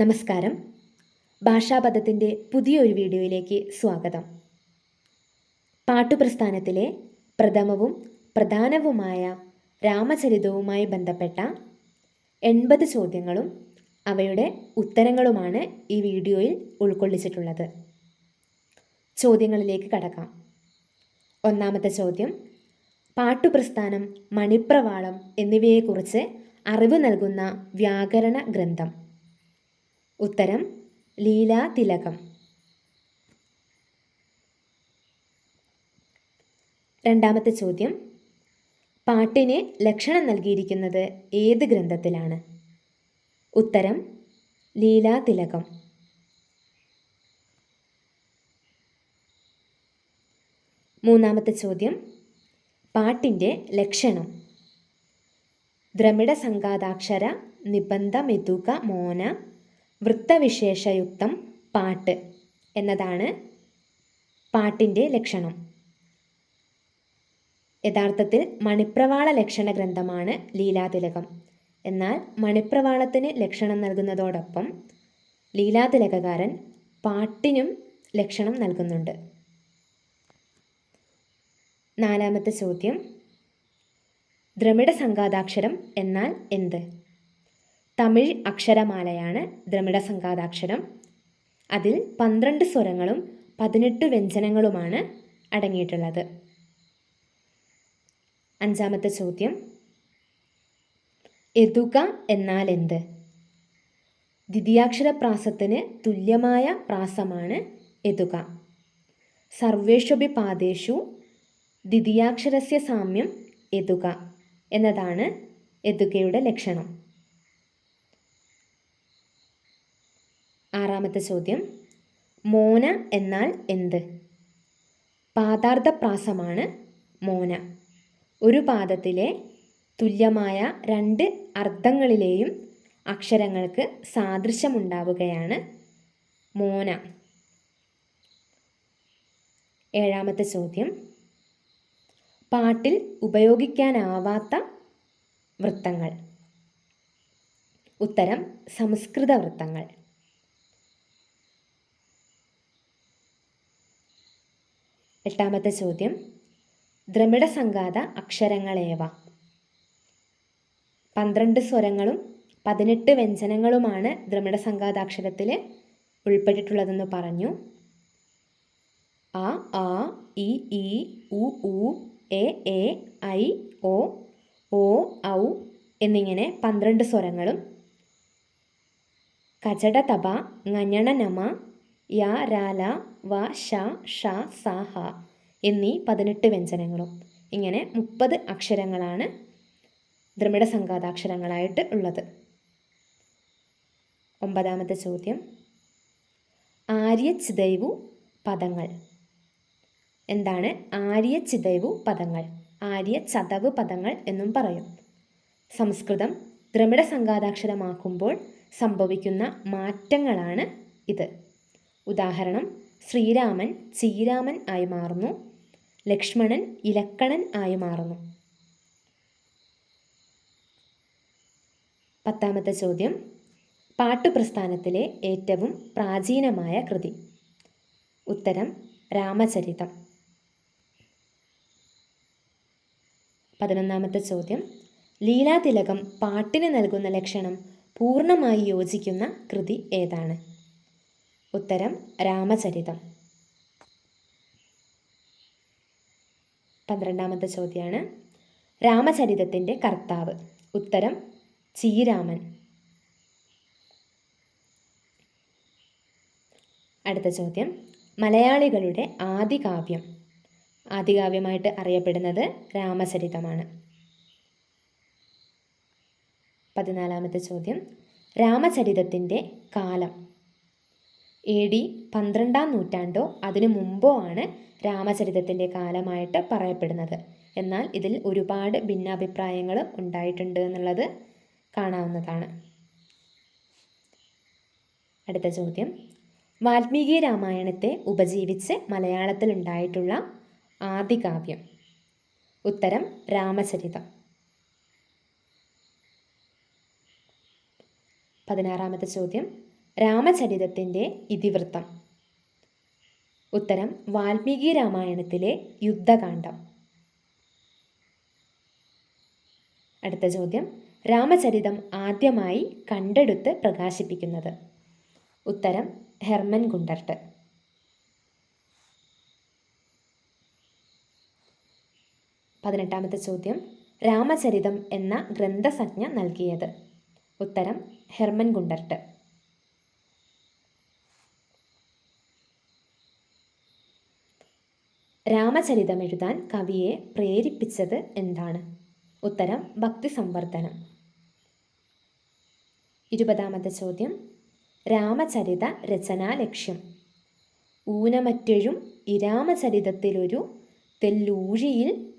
നമസ്കാരം. ഭാഷാപദത്തിന്റെ പുതിയൊരു വീഡിയോയിലേക്ക് സ്വാഗതം. പാട്ടുപ്രസ്ഥാനത്തിലെ പ്രഥമവും പ്രധാനവുമായ രാമചരിതവുമായി ബന്ധപ്പെട്ട എൺപത് ചോദ്യങ്ങളും അവയുടെ ഉത്തരങ്ങളുമാണ് ഈ വീഡിയോയിൽ ഉൾക്കൊള്ളിച്ചിട്ടുള്ളത്. ചോദ്യങ്ങളിലേക്ക് കടക്കാം. ഒന്നാമത്തെ ചോദ്യം പാട്ടുപ്രസ്ഥാനം മണിപ്രവാളം എന്നിവയെക്കുറിച്ച് അറിവ് നൽകുന്ന വ്യാകരണ ഗ്രന്ഥം. ഉത്തരം ലീലാ തിലകം. രണ്ടാമത്തെ ചോദ്യം പാട്ടിന് ലക്ഷണം നൽകിയിരിക്കുന്നത് ഏത് ഗ്രന്ഥത്തിലാണ്? ഉത്തരം ലീലാ തിലകം. മൂന്നാമത്തെ ചോദ്യം പാട്ടിന്റെ ലക്ഷണം. ദ്രമിഡ സംഘാതാക്ഷര നിബന്ധ മെതുക മോന വൃത്തവിശേഷയുക്തം പാട്ട് എന്നതാണ് പാട്ടിന്റെ ലക്ഷണം. യഥാർത്ഥത്തിൽ മണിപ്രവാള ലക്ഷണ ഗ്രന്ഥമാണ് ലീലാതിലകം. എന്നാൽ മണിപ്രവാളത്തിന് ലക്ഷണം നൽകുന്നതോടൊപ്പം ലീലാതിലകകാരൻ പാട്ടിനും ലക്ഷണം നൽകുന്നുണ്ട്. നാലാമത്തെ ചോദ്യം ദ്രമിഡ സംഘാതാക്ഷരം എന്നാൽ എന്ത്? തമിഴ് അക്ഷരമാലയാണ് ദ്രമിഡ സംഘാതാക്ഷരം അതിൽ പന്ത്രണ്ട് സ്വരങ്ങളും പതിനെട്ട് വ്യഞ്ജനങ്ങളുമാണ് അടങ്ങിയിട്ടുള്ളത്. അഞ്ചാമത്തെ ചോദ്യം. എതുക എന്നാൽ എന്ത് ദ്വിതീയാക്ഷര പ്രാസത്തിന് തുല്യമായ പ്രാസമാണ് എതുക. സർവേഷ്വപി പാദേഷു ദ്വിതീയാക്ഷരസ്യ സാമ്യം എതുക എന്നതാണ് എതുകയുടെ ലക്ഷണം. ആറാമത്തെ ചോദ്യം. മോന എന്നാൽ എന്ത്? പാദാർത്ഥ പ്രാസമാണ് മോന. ഒരു പാദത്തിലെ തുല്യമായ രണ്ട് അർത്ഥങ്ങളിലെയും അക്ഷരങ്ങൾക്ക് സാദൃശ്യമുണ്ടാവുകയാണ് മോന. ഏഴാമത്തെ ചോദ്യം. പാട്ടിൽ ഉപയോഗിക്കാനാവാത്ത വൃത്തങ്ങൾ. ഉത്തരം സംസ്കൃത വൃത്തങ്ങൾ. എട്ടാമത്തെ ചോദ്യം. ദ്രമിഡ സംഘാത അക്ഷരങ്ങളേവ? പന്ത്രണ്ട് സ്വരങ്ങളും പതിനെട്ട് വ്യഞ്ജനങ്ങളുമാണ് ദ്രമിഡ സംഘാതാക്ഷരത്തിൽ ഉൾപ്പെട്ടിട്ടുള്ളതെന്ന് പറഞ്ഞു. അ ആ ഇ ഇ ഉ ഉ എ എ ഐ ഒ ഓ ഔ എന്നിങ്ങനെ പന്ത്രണ്ട് സ്വരങ്ങളും. കചട തപ ങഞ്ഞണ നമ യ രാല വ ഷ ഷ സ ഹ എന്നീ പതിനെട്ട് വ്യഞ്ജനങ്ങളും. ഇങ്ങനെ മുപ്പത് അക്ഷരങ്ങളാണ് ദ്രമിഡ സംഘാതാക്ഷരങ്ങളായിട്ട് ഉള്ളത്. ഒമ്പതാമത്തെ ചോദ്യം. ആര്യ ചിതൈവു പദങ്ങൾ. എന്താണ് ആര്യ ചിതൈവു പദങ്ങൾ? ആര്യ ചതവ് പദങ്ങൾ എന്നും പറയും. സംസ്കൃതം ദ്രമിഡ സംഘാതാക്ഷരമാക്കുമ്പോൾ സംഭവിക്കുന്ന മാറ്റങ്ങളാണ് ഇത്. ഉദാഹരണം ശ്രീരാമൻ ചീരാമൻ ആയി മാറുന്നു. ലക്ഷ്മണൻ ഇലക്കണൻ ആയി മാറുന്നു. പത്താമത്തെ ചോദ്യം. പാട്ടുപ്രസ്ഥാനത്തിലെ ഏറ്റവും പ്രാചീനമായ കൃതി. ഉത്തരം രാമചരിതം. പതിനൊന്നാമത്തെ ചോദ്യം. ലീലാതിലകം പാട്ടിന് നൽകുന്ന ലക്ഷണം പൂർണമായി യോജിക്കുന്ന കൃതി ഏതാണ്? ഉത്തരം രാമചരിതം. പന്ത്രണ്ടാമത്തെ ചോദ്യമാണ് രാമചരിതത്തിന്റെ കർത്താവ്. ഉത്തരം ചീരാമൻ അടുത്ത ചോദ്യം. മലയാളികളുടെ ആദികാവ്യം. ആദികാവ്യമായിട്ട് അറിയപ്പെടുന്നത് രാമചരിതമാണ്. പതിനാലാമത്തെ ചോദ്യം. രാമചരിതത്തിന്റെ കാലം. എ ഡി പന്ത്രണ്ടാം നൂറ്റാണ്ടോ അതിനു മുമ്പോ ആണ് രാമചരിതത്തിന്റെ കാലമായിട്ട് പറയപ്പെടുന്നത്. എന്നാൽ ഇതിൽ ഒരുപാട് ഭിന്നാഭിപ്രായങ്ങൾ ഉണ്ടായിട്ടുണ്ട് എന്നുള്ളത് കാണാവുന്നതാണ്. അടുത്ത ചോദ്യം. വാൽമീകി രാമായണത്തെ ഉപജീവിച്ച് മലയാളത്തിൽ ഉണ്ടായിട്ടുള്ള ആദികാവ്യം. ഉത്തരം രാമചരിതം. പതിനാറാമത്തെ ചോദ്യം. രാമചരിതത്തിന്റെ ഇതിവൃത്തം. ഉത്തരം വാൽമീകി രാമായണത്തിലെ യുദ്ധകാന്ഡം. അടുത്ത ചോദ്യം രാമചരിതം ആദ്യമായി കണ്ടെടുത്ത് പ്രകാശിപ്പിക്കുന്നത്. ഉത്തരം ഹെർമൻ ഗുണ്ടർട്ട്. പതിനെട്ടാമത്തെ ചോദ്യം രാമചരിതം എന്ന ഗ്രന്ഥസജ്ഞ നൽകിയത്. ഉത്തരം ഹെർമൻ ഗുണ്ടർട്ട്. രാമചരിതം എഴുതാൻ കവിയെ പ്രേരിപ്പിച്ചത് എന്താണ്? ഉത്തരം ഭക്തി സംവർദ്ധനം ഇരുപതാമത്തെ ചോദ്യം. രാമചരിത രചനാ ലക്ഷ്യം ഊനമറ്റഴും ഇരാമചരിതത്തിലൊരു തെല്ലൂഴിയിൽ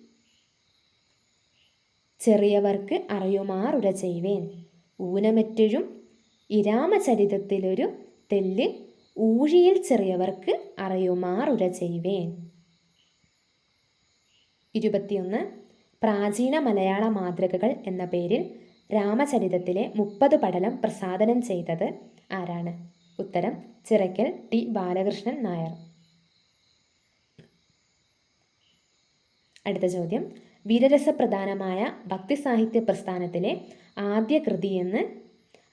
ചെറിയവർക്ക് അറിയുമാറുര ചെയ്വേൻ. ഊനമറ്റഴും ഇരാമചരിതത്തിലൊരു തെല്ല് ഊഴിയിൽ ചെറിയവർക്ക് അറിയുമാറുര ചെയ്വേൻ. ഇരുപത്തിയൊന്ന് പ്രാചീന മലയാള മാതൃകകൾ എന്ന പേരിൽ രാമചരിതത്തിലെ മുപ്പത് പടലം പ്രസാദനം ചെയ്തത് ആരാണ്? ഉത്തരം ചിറയ്ക്കൽ ടി ബാലകൃഷ്ണൻ നായർ. അടുത്ത ചോദ്യം. വീരരസപ്രധാനമായ ഭക്തി സാഹിത്യ പ്രസ്ഥാനത്തിലെ ആദ്യ കൃതിയെന്ന്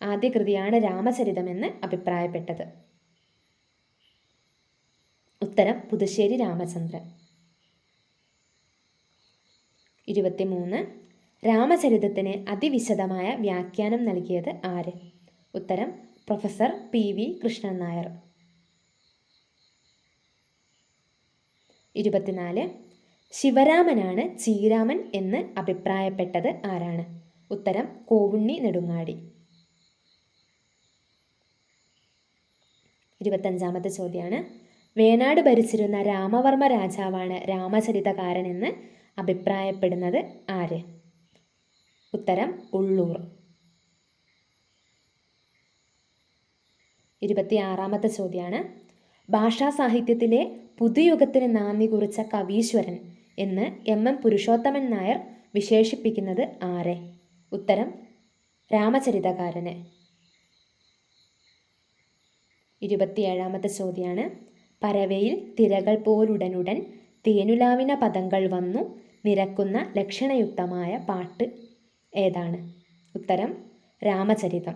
ആദ്യ കൃതിയാണ് രാമചരിതമെന്ന് അഭിപ്രായപ്പെട്ടത്. ഉത്തരം പുതുശ്ശേരി രാമചന്ദ്രൻ. ഇരുപത്തിമൂന്ന്. രാമചരിതത്തിന് അതിവിശദമായ വ്യാഖ്യാനം നൽകിയത് ആര്? ഉത്തരം professor P V Krishnan Nair. ഇരുപത്തിനാല്. ശിവരാമനാണ് ചീരാമൻ എന്ന് അഭിപ്രായപ്പെട്ടത് ആരാണ്? ഉത്തരം കോവുണ്ണി നെടുങ്ങാടി. ഇരുപത്തഞ്ചാമത്തെ ചോദ്യമാണ് വേണാട് ഭരിച്ചിരുന്ന രാമവർമ്മ രാജാവാണ് രാമചരിതകാരനെന്ന് അഭിപ്രായപ്പെടുന്നത് ആര്? ഉത്തരം ഉള്ളൂർ. ഇരുപത്തിയാറാമത്തെ ചോദ്യമാണ് ഭാഷാ സാഹിത്യത്തിലെ പുതുയുഗത്തിന് നാന്ദി കുറിച്ച കവീശ്വരൻ എന്ന് എം എം പുരുഷോത്തമൻ നായർ വിശേഷിപ്പിക്കുന്നത് ആരെ? ഉത്തരം രാമചരിതകാരന്. ഇരുപത്തിയേഴാമത്തെ ചോദ്യമാണ് പരവയിൽ തിരകൾ പോലുടനുടൻ തേനുലാവിന പദങ്ങൾ വന്നു നിരക്കുന്ന ലക്ഷണയുക്തമായ പാട്ട് ഏതാണ്? ഉത്തരം രാമചരിതം.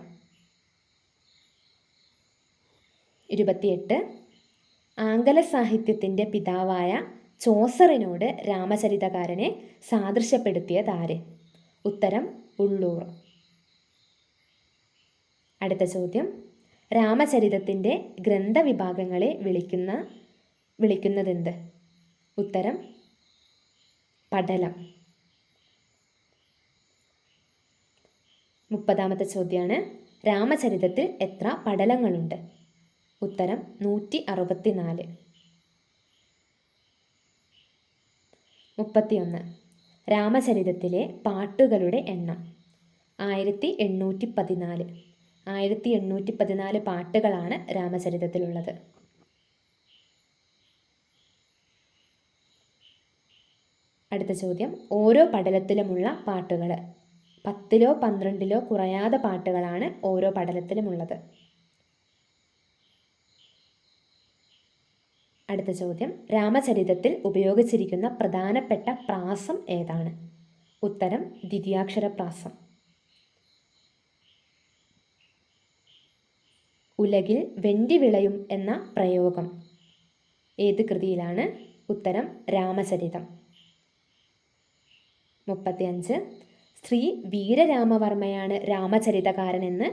ഇരുപത്തിയെട്ട്. ആംഗല സാഹിത്യത്തിന്റെ പിതാവായ ചോസറിനോട് രാമചരിതകാരനെ സാദൃശ്യപ്പെടുത്തിയതാര്? ഉത്തരം ഉള്ളൂർ. അടുത്ത ചോദ്യം. രാമചരിതത്തിന്റെ ഗ്രന്ഥവിഭാഗങ്ങളെ വിളിക്കുന്ന വിളിക്കുന്നതെന്ത്? ഉത്തരം പടലം മുപ്പതാമത്തെ ചോദ്യമാണ് രാമചരിതത്തിൽ എത്ര പടലങ്ങളുണ്ട് ഉത്തരം നൂറ്റി അറുപത്തിനാല് മുപ്പത്തിയൊന്ന്. രാമചരിതത്തിലെ പാട്ടുകളുടെ എണ്ണം. ആയിരത്തി എണ്ണൂറ്റി പതിനാല് ആയിരത്തി എണ്ണൂറ്റി പതിനാല് പാട്ടുകളാണ് രാമചരിതത്തിലുള്ളത്. അടുത്ത ചോദ്യം. ഓരോ പടലത്തിലുമുള്ള പാട്ടുകൾ പത്തിലോ പന്ത്രണ്ടിലോ കുറയാതെ പാട്ടുകളാണ് ഓരോ പടലത്തിലുമുള്ളത് അടുത്ത ചോദ്യം. രാമചരിതത്തിൽ ഉപയോഗിച്ചിരിക്കുന്ന പ്രധാനപ്പെട്ട പ്രാസം ഏതാണ്? ഉത്തരം ദ്വിതീയാക്ഷര പ്രാസം ഉലകിൽ വെണ്ടി വിളയും എന്ന പ്രയോഗം. ഏത് കൃതിയിലാണ്? ഉത്തരം രാമചരിതം. മുപ്പത്തിയഞ്ച്. ശ്രീ വീരരാമവർമ്മയാണ് രാമചരിതകാരനെന്ന്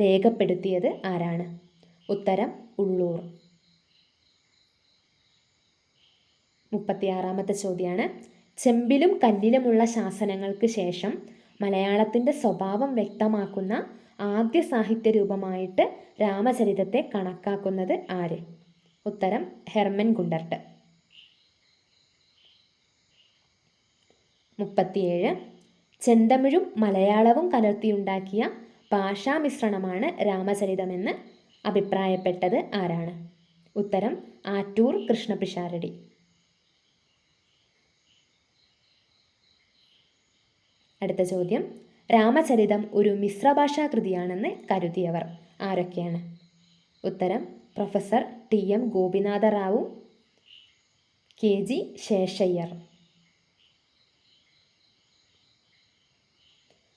രേഖപ്പെടുത്തിയത് ആരാണ്? ഉത്തരം ഉള്ളൂർ. മുപ്പത്തിയാറാമത്തെ ചോദ്യമാണ് ചെമ്പിലും കല്ലിലുമുള്ള ശാസനങ്ങൾക്ക് ശേഷം മലയാളത്തിന്റെ സ്വഭാവം വ്യക്തമാക്കുന്ന ആദ്യ സാഹിത്യ രൂപമായിട്ട് രാമചരിതത്തെ കണക്കാക്കുന്നത് ആര്? ഉത്തരം ഹെർമൻ ഗുണ്ടർട്ട്. മുപ്പത്തിയേഴ്. ചെന്തമിഴും മലയാളവും കലർത്തിയുണ്ടാക്കിയ ഭാഷാമിശ്രണമാണ് രാമചരിതമെന്ന് അഭിപ്രായപ്പെട്ടത് ആരാണ്? ഉത്തരം ആറ്റൂർ കൃഷ്ണപിഷാരടി. അടുത്ത ചോദ്യം. രാമചരിതം ഒരു മിശ്രഭാഷാ കൃതിയാണെന്ന് കരുതിയവർ ആരൊക്കെയാണ്? ഉത്തരം professor T M Gopinatha Rao K G Seshayyar.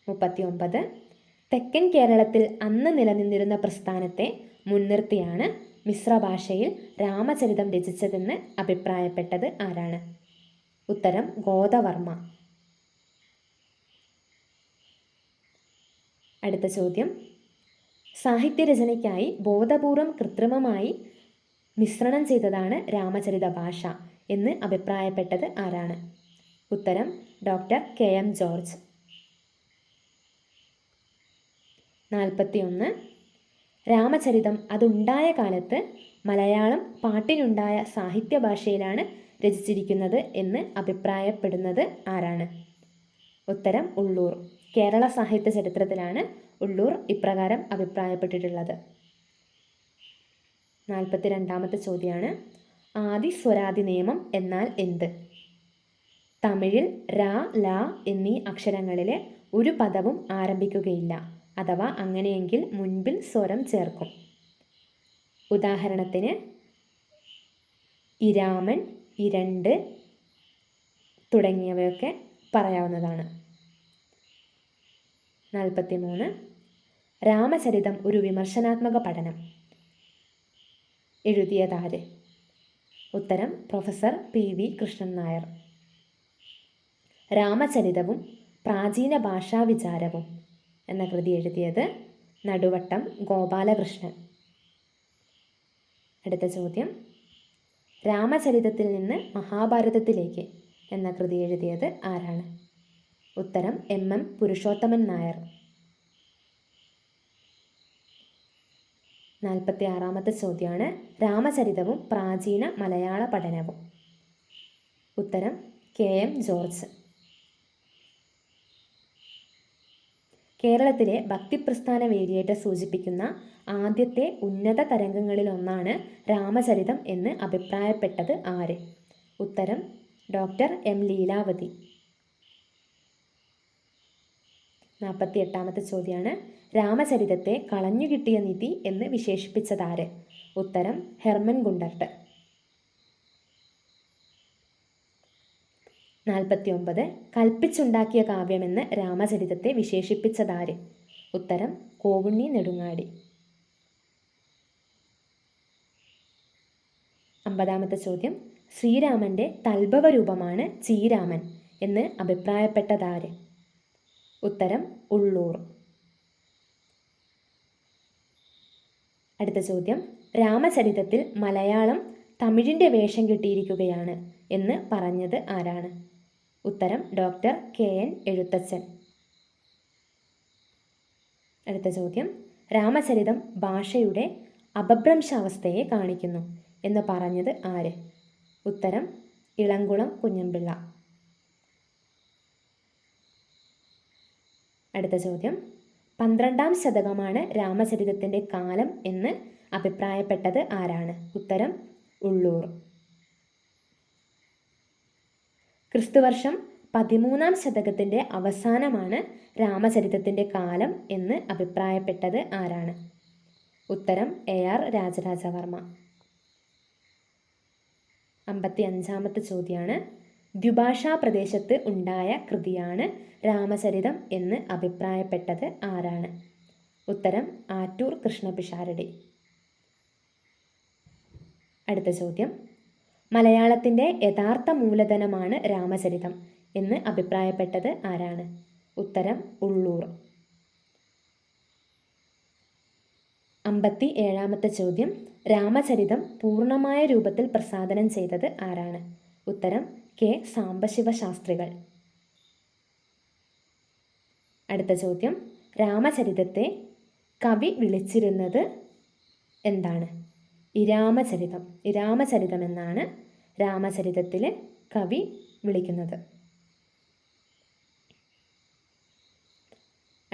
മുപ്പത്തിയൊമ്പത്. തെക്കൻ കേരളത്തിൽ അന്ന് നിലനിന്നിരുന്ന പ്രസ്ഥാനത്തെ മുൻനിർത്തിയാണ് മിശ്ര ഭാഷയിൽ രാമചരിതം രചിച്ചതെന്ന് അഭിപ്രായപ്പെട്ടത് ആരാണ്? ഉത്തരം ഗോദവർമ്മ. അടുത്ത ചോദ്യം. സാഹിത്യരചനയ്ക്കായി ബോധപൂർവം കൃത്രിമമായി മിശ്രണം ചെയ്തതാണ് രാമചരിത ഭാഷ എന്ന് അഭിപ്രായപ്പെട്ടത് ആരാണ്? ഉത്തരം ഡോക്ടർ കെ എം ജോർജ്. നാൽപ്പത്തിയൊന്ന്. രാമചരിതം അതുണ്ടായ കാലത്ത് മലയാളം പാട്ടിനുണ്ടായ സാഹിത്യ ഭാഷയിലാണ് രചിച്ചിരിക്കുന്നത് എന്ന് അഭിപ്രായപ്പെടുന്നത് ആരാണ്? ഉത്തരം ഉള്ളൂർ. കേരള സാഹിത്യ ചരിത്രത്തിലാണ് ഉള്ളൂർ ഇപ്രകാരം അഭിപ്രായപ്പെട്ടിട്ടുള്ളത്. നാൽപ്പത്തി രണ്ടാമത്തെ ചോദ്യമാണ് ആദി സ്വരാദി നിയമം എന്നാൽ എന്ത്? തമിഴിൽ ര ല എന്നീ അക്ഷരങ്ങളിലെ ഒരു പദവും ആരംഭിക്കുകയില്ല. അഥവാ അങ്ങനെയെങ്കിൽ മുൻപിൽ സ്വരം ചേർക്കും. ഉദാഹരണത്തിന് ഇരാമൻ ഇരണ്ട് തുടങ്ങിയവയൊക്കെ പറയാവുന്നതാണ്. നാൽപ്പത്തി മൂന്ന് രാമചരിതം ഒരു വിമർശനാത്മക പഠനം. എഴുതിയതാര്? ഉത്തരം professor P V Krishnan Nair. രാമചരിതവും പ്രാചീന ഭാഷാ വിചാരവും എന്ന കൃതി എഴുതിയത് നടുവട്ടം ഗോപാലകൃഷ്ണൻ. അടുത്ത ചോദ്യം. രാമചരിതത്തിൽ നിന്ന് മഹാഭാരതത്തിലേക്ക് എന്ന കൃതി എഴുതിയത് ആരാണ്? ഉത്തരം എം. എം. പുരുഷോത്തമൻ നായർ. നാൽപ്പത്തി ആറാമത്തെ ചോദ്യമാണ്. രാമചരിതവും പ്രാചീന മലയാള പഠനവും. ഉത്തരം കെ. എം. ജോർജ്. കേരളത്തിലെ ഭക്തിപ്രസ്ഥാന വേദിയായിട്ട് സൂചിപ്പിക്കുന്ന ആദ്യത്തെ ഉന്നത തരംഗങ്ങളിലൊന്നാണ് രാമചരിതം എന്ന് അഭിപ്രായപ്പെട്ടത് ആര്? ഉത്തരം ഡോക്ടർ എം ലീലാവതി. നാൽപ്പത്തി എട്ടാമത്തെ ചോദ്യമാണ് രാമചരിതത്തെ കളഞ്ഞുകിട്ടിയ നിധി എന്ന് വിശേഷിപ്പിച്ചതാര് ഉത്തരം ഹെർമൻ ഗുണ്ടർട്ട്. നാൽപ്പത്തി ഒമ്പത് കൽപ്പിച്ചുണ്ടാക്കിയ കാവ്യമെന്ന് രാമചരിതത്തെ വിശേഷിപ്പിച്ചതാര്? ഉത്തരം കോവുണ്ണി നെടുങ്ങാടി. അമ്പതാമത്തെ ചോദ്യം ശ്രീരാമന്റെ തൽഭവ രൂപമാണ് ചീരാമൻ എന്ന് അഭിപ്രായപ്പെട്ടതാര്? ഉത്തരം ഉള്ളൂർ. അടുത്ത ചോദ്യം രാമചരിതത്തിൽ മലയാളം തമിഴിന്റെ വേഷം കിട്ടിയിരിക്കുകയാണ് എന്ന് പറഞ്ഞത് ആരാണ്? ഉത്തരം ഡോക്ടർ കെ എൻ എഴുത്തച്ഛൻ. അടുത്ത ചോദ്യം. രാമചരിതം ഭാഷയുടെ അപഭ്രംശാവസ്ഥയെ കാണിക്കുന്നു എന്ന് പറഞ്ഞത് ആര്? ഉത്തരം ഇളങ്കുളം കുഞ്ഞമ്പിള്ള. അടുത്ത ചോദ്യം. പന്ത്രണ്ടാം ശതകമാണ് രാമചരിതത്തിന്റെ കാലം എന്ന് അഭിപ്രായപ്പെട്ടത് ആരാണ്? ഉത്തരം ഉള്ളൂർ. ക്രിസ്തുവർഷം പതിമൂന്നാം ശതകത്തിന്റെ അവസാനമാണ് രാമചരിതത്തിന്റെ കാലം എന്ന് അഭിപ്രായപ്പെട്ടത് ആരാണ്? ഉത്തരം എ ആർ രാജരാജവർമ്മ. അമ്പത്തി അഞ്ചാമത്തെ ചോദ്യമാണ് ദ്വിഭാഷാ പ്രദേശത്ത് ഉണ്ടായ കൃതിയാണ് രാമചരിതം എന്ന് അഭിപ്രായപ്പെട്ടത് ആരാണ്? ഉത്തരം ആറ്റൂർ കൃഷ്ണപിഷാരടി. അടുത്ത ചോദ്യം. മലയാളത്തിന്റെ യഥാർത്ഥ മൂലധനമാണ് രാമചരിതം എന്ന് അഭിപ്രായപ്പെട്ടത് ആരാണ്? ഉത്തരം ഉള്ളൂർ. അമ്പത്തി ഏഴാമത്തെ ചോദ്യം രാമചരിതം പൂർണമായ രൂപത്തിൽ പ്രസാദനം ചെയ്തത് ആരാണ്? ഉത്തരം കെ സാംബശിവ ശാസ്ത്രികൾ അടുത്ത ചോദ്യം രാമചരിതത്തെ കവി വിളിച്ചിരുന്നത് എന്താണ്? ഇരാമചരിതം ഇരാമചരിതം എന്നാണ് രാമചരിതത്തിൽ കവി വിളിക്കുന്നത്.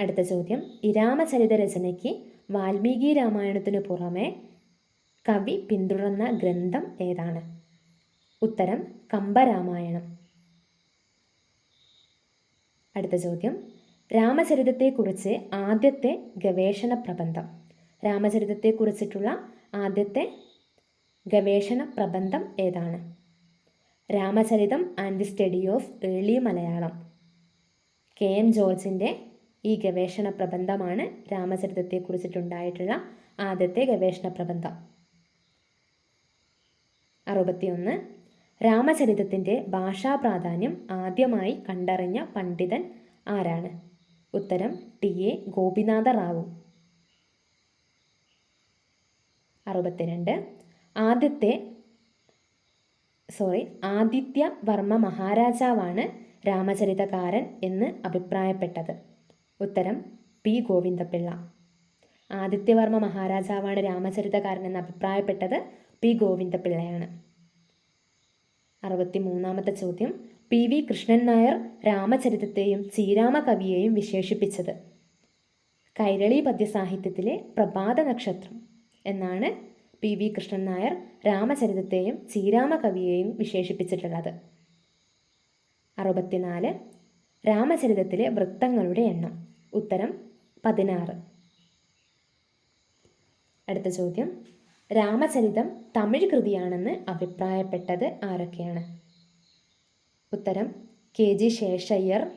അടുത്ത ചോദ്യം. ഇരാമചരിത രചനയ്ക്ക് വാൽമീകി രാമായണത്തിനു പുറമെ കവി പിന്തുടർന്ന ഗ്രന്ഥം ഏതാണ്? ഉത്തരം കമ്പരാമായണം. അടുത്ത ചോദ്യം. രാമചരിതത്തെക്കുറിച്ച് ആദ്യത്തെ ഗവേഷണ പ്രബന്ധം. രാമചരിതത്തെക്കുറിച്ചിട്ടുള്ള ആദ്യത്തെ ഗവേഷണ പ്രബന്ധം ഏതാണ്? Ramacharitam and the study of early Malayalam. K. M. ജോർജിന്റെ ഈ ഗവേഷണ പ്രബന്ധമാണ് രാമചരിതത്തെക്കുറിച്ചിട്ടുണ്ടായിട്ടുള്ള ആദ്യത്തെ ഗവേഷണ പ്രബന്ധം. അറുപത്തിയൊന്ന്. രാമചരിതത്തിന്റെ ഭാഷാ പ്രാധാന്യം ആദ്യമായി കണ്ടറിഞ്ഞ പണ്ഡിതൻ ആരാണ്? ഉത്തരം ടി. എ. ഗോപിനാഥ റാവു. അറുപത്തിരണ്ട്. ആദ്യത്തെ സോറി ആദിത്യ വർമ്മ മഹാരാജാവാണ് രാമചരിതകാരൻ എന്ന് അഭിപ്രായപ്പെട്ടത്. ഉത്തരം പി. ഗോവിന്ദപിള്ള. ആദിത്യവർമ്മ മഹാരാജാവാണ് രാമചരിതകാരൻ എന്ന് അഭിപ്രായപ്പെട്ടത് പി. ഗോവിന്ദപിള്ളയാണ്. അറുപത്തി മൂന്നാമത്തെ ചോദ്യം പി. വി. കൃഷ്ണൻ നായർ രാമചരിതത്തെയും ശ്രീരാമ കവിയെയും വിശേഷിപ്പിച്ചത്. കൈരളി പദ്യസാഹിത്യത്തിലെ പ്രഭാത നക്ഷത്രം. എന്നാണ് പി വി കൃഷ്ണൻ നായർ രാമചരിതത്തെയും ശ്രീരാമ കവിയെയും വിശേഷിപ്പിച്ചിട്ടുള്ളത്. അറുപത്തിനാല്. രാമചരിതത്തിലെ വൃത്തങ്ങളുടെ എണ്ണം. ഉത്തരം പതിനാറ്. അടുത്ത ചോദ്യം. രാമചരിതം തമിഴ് കൃതിയാണെന്ന് അഭിപ്രായപ്പെട്ടത് ആരൊക്കെയാണ്? ഉത്തരം K G Seshayyar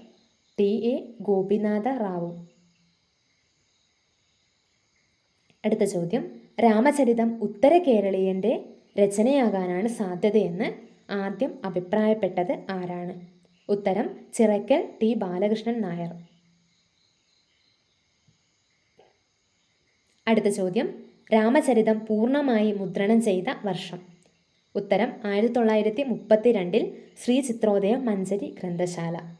T A Gopinatha Rao. അടുത്ത ചോദ്യം. രാമചരിതം ഉത്തര കേരളീയന്റെ രചനയാകാനാണ് സാധ്യതയെന്ന് ആദ്യം അഭിപ്രായപ്പെട്ടത് ആരാണ്? ഉത്തരം ചിറയ്ക്കൽ ടി. ബാലകൃഷ്ണൻ നായർ. അടുത്ത ചോദ്യം രാമചരിതം പൂർണമായി മുദ്രണം ചെയ്ത വർഷം. ഉത്തരം ആയിരത്തി തൊള്ളായിരത്തി മുപ്പത്തി രണ്ടിൽ ശ്രീ ചിത്രോദയം മഞ്ചരി ഗ്രന്ഥശാല.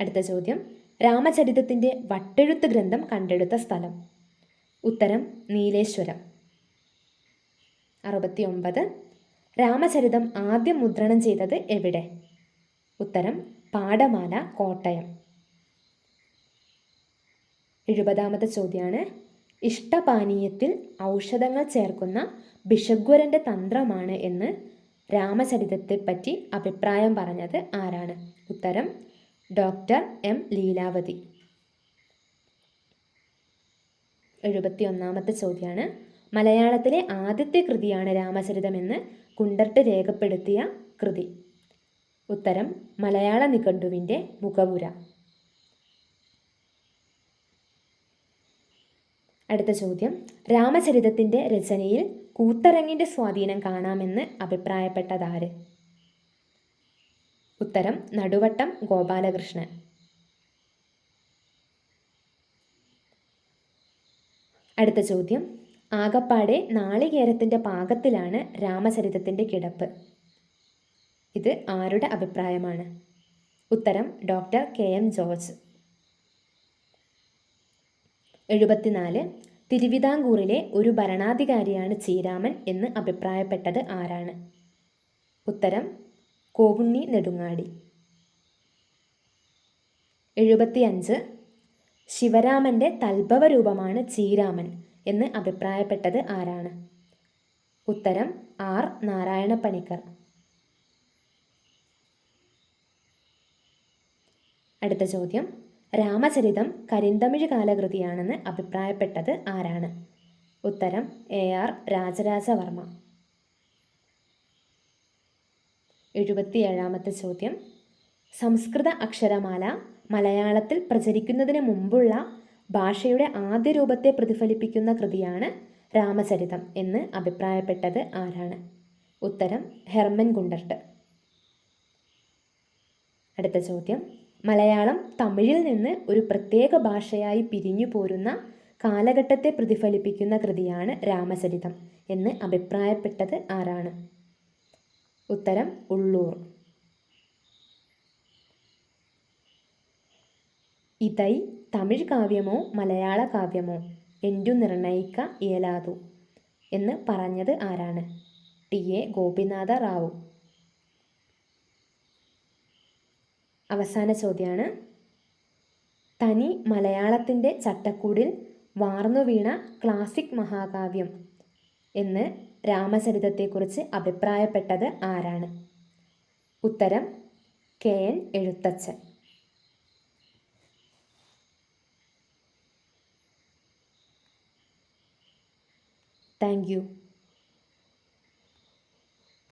അടുത്ത ചോദ്യം രാമചരിതത്തിന്റെ വട്ടെഴുത്ത് ഗ്രന്ഥം കണ്ടെടുത്ത സ്ഥലം. ഉത്തരം നീലേശ്വരം. അറുപത്തി ഒമ്പത് രാമചരിതം ആദ്യം മുദ്രണം ചെയ്തത് എവിടെ? ഉത്തരം പാഠമാല കോട്ടയം. എഴുപതാമത്തെ ചോദ്യമാണ് ഇഷ്ടപാനീയത്തിൽ ഔഷധങ്ങൾ ചേർക്കുന്ന ബിഷഗ്വരന്റെ തന്ത്രമാണ് എന്ന് രാമചരിതത്തെപ്പറ്റി അഭിപ്രായം പറഞ്ഞത് ആരാണ്? ഉത്തരം ഡോക്ടർ എം ലീലാവതി. എഴുപത്തി ഒന്നാമത്തെ ചോദ്യമാണ് മലയാളത്തിലെ ആദ്യത്തെ കൃതിയാണ് രാമചരിതമെന്ന് കുണ്ടർട്ട് രേഖപ്പെടുത്തിയ കൃതി. ഉത്തരം മലയാള നിഘണ്ടുവിന്റെ മുഖപുര. അടുത്ത ചോദ്യം രാമചരിതത്തിന്റെ രചനയിൽ കൂത്തരങ്ങിന്റെ സ്വാധീനം കാണാമെന്ന് അഭിപ്രായപ്പെട്ടതാര്? ഉത്തരം നടുവട്ടം ഗോപാലകൃഷ്ണൻ. അടുത്ത ചോദ്യം. ആകപ്പാടെ നാളികേരത്തിന്റെ പാകത്തിലാണ് രാമചരിതത്തിന്റെ കിടപ്പ്. ഇത് ആരുടെ അഭിപ്രായമാണ്? ഉത്തരം ഡോക്ടർ കെ എം ജോർജ്. എഴുപത്തിനാല്. തിരുവിതാംകൂറിലെ ഒരു ഭരണാധികാരിയാണ് ചീരാമൻ എന്ന് അഭിപ്രായപ്പെട്ടത് ആരാണ്? ഉത്തരം കോവുണ്ണി നെടുങ്ങാടി. എഴുപത്തിയഞ്ച്. ശിവരാമന്റെ തൽഭവ രൂപമാണ് ചീരാമൻ എന്ന് അഭിപ്രായപ്പെട്ടത് ആരാണ്? ഉത്തരം ആർ നാരായണ പണിക്കർ അടുത്ത ചോദ്യം. രാമചരിതം കരിന്തമിഴ് കാലകൃതിയാണെന്ന് അഭിപ്രായപ്പെട്ടത് ആരാണ്? ഉത്തരം എ ആർ രാജരാജവർമ്മ. എഴുപത്തിയേഴാമത്തെ ചോദ്യം. സംസ്കൃത അക്ഷരമാല മലയാളത്തിൽ പ്രചരിക്കുന്നതിന് മുമ്പുള്ള ഭാഷയുടെ ആദ്യ രൂപത്തെ പ്രതിഫലിപ്പിക്കുന്ന കൃതിയാണ് രാമചരിതം എന്ന് അഭിപ്രായപ്പെട്ടത് ആരാണ്? ഉത്തരം ഹെർമൻ ഗുണ്ടർട്ട്. അടുത്ത ചോദ്യം. മലയാളം തമിഴിൽ നിന്ന് ഒരു പ്രത്യേക ഭാഷയായി പിരിഞ്ഞു പോരുന്ന കാലഘട്ടത്തെ പ്രതിഫലിപ്പിക്കുന്ന കൃതിയാണ് രാമചരിതം എന്ന് അഭിപ്രായപ്പെട്ടത് ആരാണ്? ഉത്തരം ഉള്ളൂർ. ഇതൈ തമിഴ് കാവ്യമോ മലയാള കാവ്യമോ എന്റു നിർണയിക്ക ഇയലാതു എന്ന് പറഞ്ഞത് ആരാണ്? ടി. എ. ഗോപിനാഥ റാവു. അവസാന ചോദ്യമാണ് തനി മലയാളത്തിന്റെ ചട്ടക്കൂടിൽ വാർന്നു വീണ ക്ലാസിക് മഹാകാവ്യം എന്ന് രാമചരിതത്തെക്കുറിച്ച് അഭിപ്രായപ്പെട്ടത് ആരാണ്? ഉത്തരം K. N. Ezhuthachan. Thank you